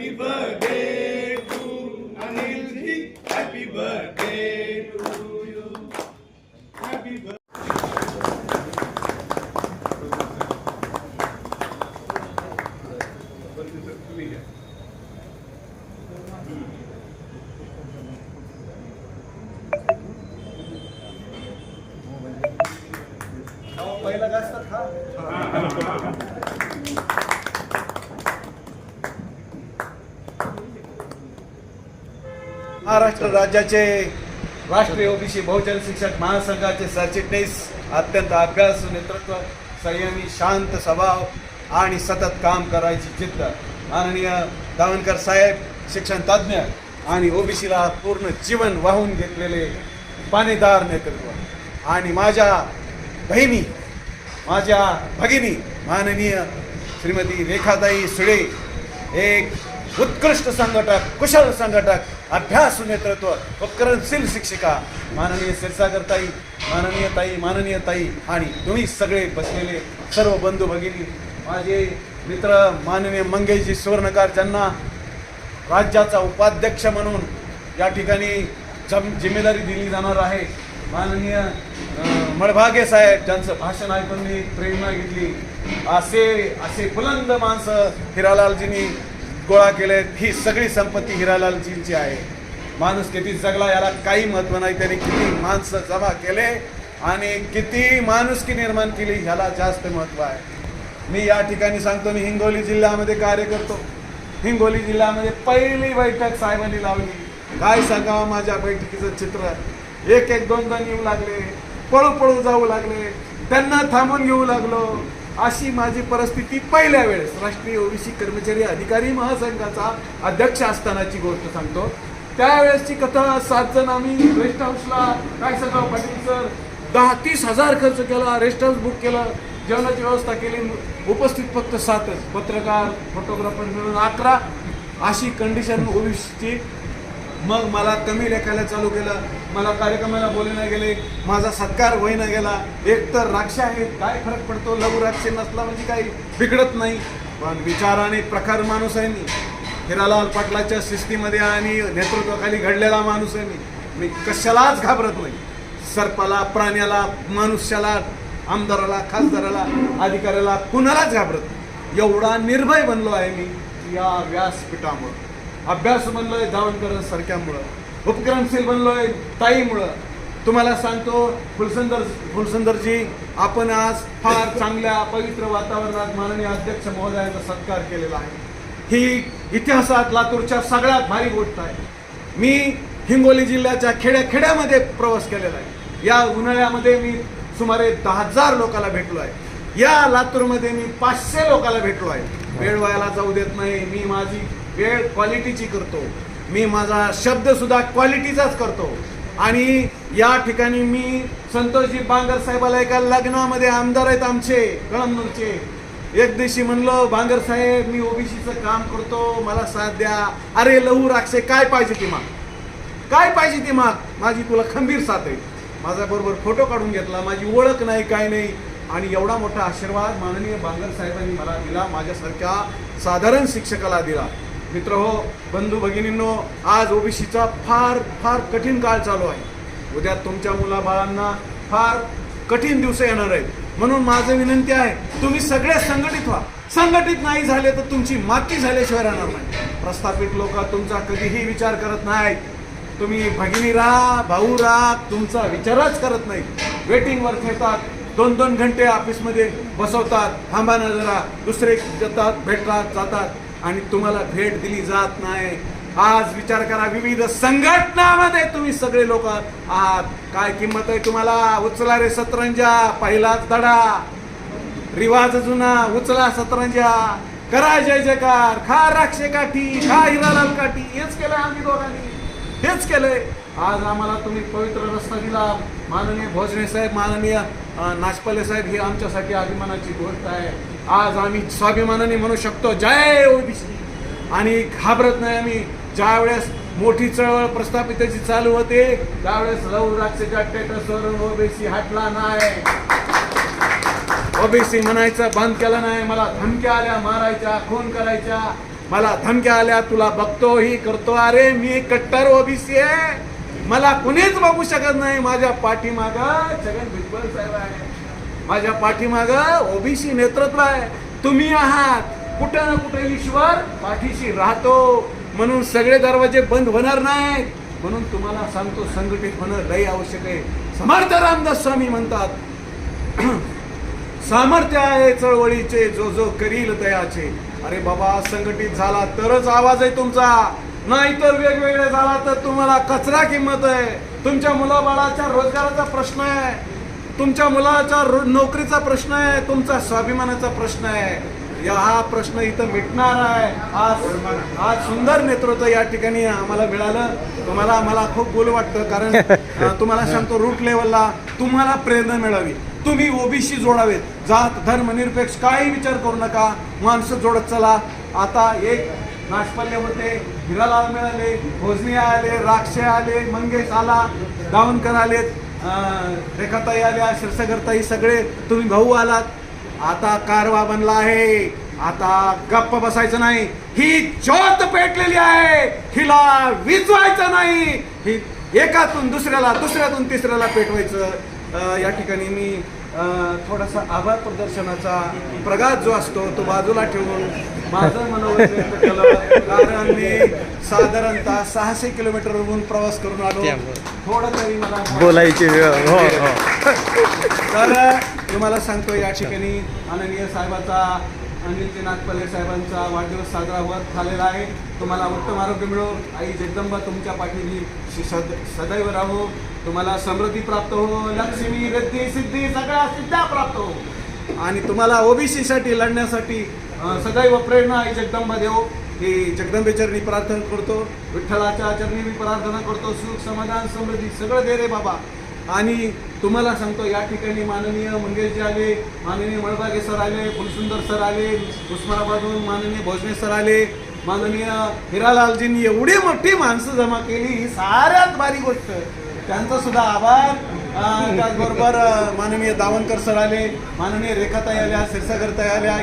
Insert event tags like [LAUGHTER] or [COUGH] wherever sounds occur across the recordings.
Happy birthday. Maharashtra राज्याचे राष्ट्रीय OBC बहुजन शिक्षक महासंघाचे सरचिटणीस अत्यंत अभ्यास नेतृत्व संयमी शांत स्वभाव आणि सतत काम करायची जिद्द. माननीय दावणकर साहेब शिक्षण तज्ज्ञ आणि ओबीसीला पूर्ण जीवन वाहून घेतलेले पाणीदार नेतृत्व. आणि माझ्या बहिणी माझ्या भगिनी माननीय श्रीमती रेखाताई सुळे एक उत्कृष्ट संघटक कुशल संघटक अभ्यासू नेतृत्व उपकरणशील शिक्षिका माननीय क्षीरसागर ताई माननीय ताई माननीय ताई आणि तुम्ही सगळे बसलेले सर्व बंधू भगिनी माझे मित्र माननीय मंगेशजी सुवर्णकार ज्यांना राज्याचा उपाध्यक्ष म्हणून या ठिकाणी जम जिम्मेदारी दिली जाणार आहे. माननीय मळभागे साहेब ज्यांचं भाषण ऐकून मी प्रेरणा घेतली. असे असे बुलंद माणसं हिरालालजींनी गोळा केले ही सगळी संपत्ती हिरालालजींची आहे. माणूस किती जगला याला काही महत्त्व नाही त्याने किती माणसं जमा केले आणि किती माणुसकी निर्माण केली ह्याला जास्त महत्त्व आहे. मी या ठिकाणी सांगतो मी हिंगोली जिल्ह्यामध्ये कार्य करतो. हिंगोली जिल्ह्यामध्ये पहिली बैठक साहेबांनी लावली. काय सांगावं माझ्या बैठकीचं चित्र? एक एक दोन दोन येऊ लागले पळू पळू जाऊ लागले त्यांना थांबून घेऊ लागलो. अशी माझी परिस्थिती पहिल्या वेळेस. राष्ट्रीय ओबीसी कर्मचारी अधिकारी महासंघाचा अध्यक्ष असतानाची गोष्ट सांगतो. त्यावेळेसची कथा सात जण आम्ही रेस्ट हाऊसला काय सांगावं पाटील सर दहा तीस हजार खर्च केला रेस्ट हाऊस बुक केलं जेवणाची व्यवस्था केली उपस्थित फक्त सातच. पत्रकार फोटोग्राफर मिळून अकरा. अशी कंडिशन ओबीसीची मग मला कमी लेखायला चालू केलं मला कार्यक्रमाला बोलण्यात गेले माझा सत्कार होईना गेला. एक तर राक्ष आहे काय फरक पडतो? लघु राक्ष नसला म्हणजे काही बिघडत नाही. पण विचाराने प्रखर माणूस आहे मी. हिरालाल पाटलाच्या शिस्तीमध्ये आणि नेतृत्वाखाली घडलेला माणूस आहे मी. मी कशालाच घाबरत नाही. सर्पाला प्राण्याला मनुष्याला आमदाराला खासदाराला अधिकाऱ्याला कुणालाच घाबरत नाही. एवढा निर्भय बनलो आहे मी या व्यासपीठामुळे अभ्यास बनलोय जावणकर सारख्यामुळं उपक्रमशील बनलोय ताईमुळं. तुम्हाला सांगतो फुलसुंदर फुलसुंदरजी आपण आज फार चांगल्या पवित्र वातावरणात माननीय अध्यक्ष महोदयांचा सत्कार केलेला आहे. ही इतिहासात लातूरच्या सगळ्यात भारी गोष्ट आहे. मी हिंगोली जिल्ह्याच्या खेड्या खेड्यामध्ये प्रवास केलेला आहे. या उन्हाळ्यामध्ये मी सुमारे दहा हजार लोकांना भेटलो आहे या लातूरमध्ये मी पाचशे लोकांना भेटलो आहे वेळ व्हायला जाऊ देत नाही. मी माझी वेळ क्वालिटीची करतो. मी माझा शब्द सुद्धा क्वालिटीचाच करतो. आणि या ठिकाणी मी संतोषजी बांगर साहेबाला एका लग्नामध्ये आमदार आहेत आमचे कळमनूरचे. एक दिवशी म्हणलं बांगर साहेब मी ओबीसीचं काम करतो मला साथ द्या. अरे लहू राक्षे काय पाहिजे ती माग? काय पाहिजे ती माग? माझी तुला खंबीर साथ आहे. माझा बरोबर फोटो काढून घेतला माझी ओळख नाही काय नाही. आणि एवढा मोठा आशीर्वाद माननीय बांगर साहेबांनी मला दिला माझ्यासारख्या साधारण शिक्षकाला दिला. मित्र हो बंधू भगिनींनो आज ओबीसीचा फार फार कठीण काळ चालू आहे. उद्या तुमच्या मुलाबाळांना फार कठीण दिवस येणार आहेत. म्हणून माझं विनंती आहे तुम्ही सगळे संघटित व्हा. संघटित नाही झाले तर तुमची माती झाल्याशिवाय राहणार नाही. प्रस्थापित लोक तुमचा कधीही विचार करत नाहीत. तुम्ही भगिनी राहा भाऊ राहा तुमचा विचारच करत नाही वेटिंगवर ठेवतात दोन दोन घंटे ऑफिसमध्ये बसवतात. थांबा नजरा जरा दुसरे जातात भेटतात जातात. आणि तुम्हाला भेट दिली जात नाही. आज विचार करा विविध संघटनामध्ये तुम्ही सगळे लोक आहात. काय किंमत आहे तुम्हाला? उचला रे सतरंजा पहिलाच धडा. रिवाज जुना उचला सतरंजा. करा जय जयकार. खा राक्षे काठी खा हिरालाल काठी. हेच केलंय आम्ही दोघांनी. हेच केलंय. आज आम्हाला तुम्ही पवित्र रस्ता दिला. माननीय भोजने साहेब माननीय नाचपले साहेब ही आमच्यासाठी अभिमानाची गोष्ट आहे. आज आम्ही स्वाभिमानाने म्हणू शकतो जय ओबीसी. आणि घाबरत नाही आम्ही. ज्या वेळेस मोठी चळवळ प्रस्थापिताची चालू होते त्यावेळेस लव राक्षेच्या ओबीसी हटला नाही. ओबीसी म्हणायचं बंद केलं नाही. मला धमक्या आल्या मारायच्या खून करायच्या. मला धमक्या आल्या तुला बघतो ही करतो. अरे मी कट्टर ओबीसी आहे. मला कुणीच बघू शकत नाही. माझ्या पाठीमाग छगन भुजबळ साहेब आहे. माझ्या पाठीमाग ओबीसी नेतृत्व आहे. तुम्ही आहात. कुठं ना कुठे ईश्वर पाठीशी राहतो. म्हणून सगळे दरवाजे बंद होणार नाहीत. म्हणून तुम्हाला सांगतो संघटित होणं लय आवश्यक आहे. समर्थ रामदास स्वामी म्हणतात [CLEARS THROAT] सामर्थ्य आहे चळवळीचे जो जो करील तयाचे अरे बाबा संघटित झाला तरच आवाज आहे तुमचा. नाहीतर वेगवेगळे झाला तर तुम्हाला कचरा किंमत आहे. तुमच्या मुलाबाळाच्या रोजगाराचा प्रश्न आहे. तुमच्या मुलाच्या नोकरीचा प्रश्न आहे. तुमचा स्वाभिमानाचा प्रश्न आहे. या हा प्रश्न इथं मिटणार आहे. आज आज सुंदर नेतृत्व या ठिकाणी आम्हाला मिळालं. तुम्हाला मला खूप बोलू वाटतं कारण [LAUGHS] तुम्हाला सांगतो रूट लेवलला तुम्हाला प्रेरणा मिळावी. तुम्ही ओबीसी जोडावेत. जात धर्म निरपेक्ष काही विचार करू नका. माणसं जोडत चला. आता एक नाशपल्ले होते हिरालाल मिळाले भोजनी आले राक्षे आले मंगेश आला दावणकर आलेत रेखाताई आल्या शिरसगरताई सगळे तुम्ही भाऊ आलात. आता कारवा बनला आहे. आता गप्प बसायचं नाही. ही ज्योत पेटलेली आहे. हिला विजवायचं नाही. ही एकातून दुसऱ्याला दुसऱ्यातून तिसऱ्याला पेटवायचं. या ठिकाणी मी थोडासा आभार प्रदर्शनाचा प्रघात जो असतो तो बाजूला ठेवून माझं व्यक्त केलं. कारण मी साधारणतः सहाशे किलोमीटरवरून प्रवास करून आलो. थोडं तरी मला बोलायची हो हो. तर तुम्हाला सांगतो या ठिकाणी माननीय साहेबाचा अनिलजी नागपल्ले साहेबांचा वाढदिवस साजरा होत झालेला आहे. तुम्हाला उत्तम आरोग्य मिळो. आई जगदंबा तुमच्या पाठीशी सद सदैव राहो. तुम्हाला समृद्धी प्राप्त हो लक्ष्मी रिद्धी सिद्धी सगळ्या सिद्ध्या प्राप्त हो. आणि तुम्हाला ओबीसी साठी लढण्यासाठी सदैव प्रेरणा ही जगदंबा देव. ही जगदंबे चरणी प्रार्थना करतो विठ्ठलाच्या चरणी मी प्रार्थना करतो सुख समाधान समृद्धी सगळं दे रे बाबा. आणि तुम्हाला सांगतो या ठिकाणी माननीय मंगेशजी आले माननीय मळबागे सर आले फुलसुंदर सर आले उस्मानाबादहून माननीय भोजने सर आले माननीय हिरालालजींनी एवढी मोठी माणसं जमा केली ही साऱ्यात भारी गोष्ट. त्यांचा सुद्धा आभार. त्याचबरोबर माननीय दावणकर सर आले माननीय रेखाताई आल्या क्षीरसागरताई आल्या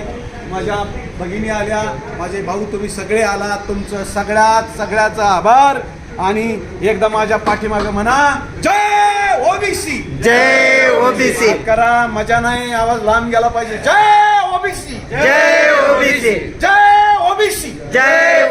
माझ्या भगिनी आल्या माझे भाऊ तुम्ही सगळे आलात तुमचं सगळ्यात सगळ्याचा आभार. आणि एकदा माझ्या पाठीमागं म्हणा जय ओबीसी जय ओबीसी करा मजा नाही आवाज लांब गेला पाहिजे. जय ओबीसी जय ओबीसी जय ओबीसी जय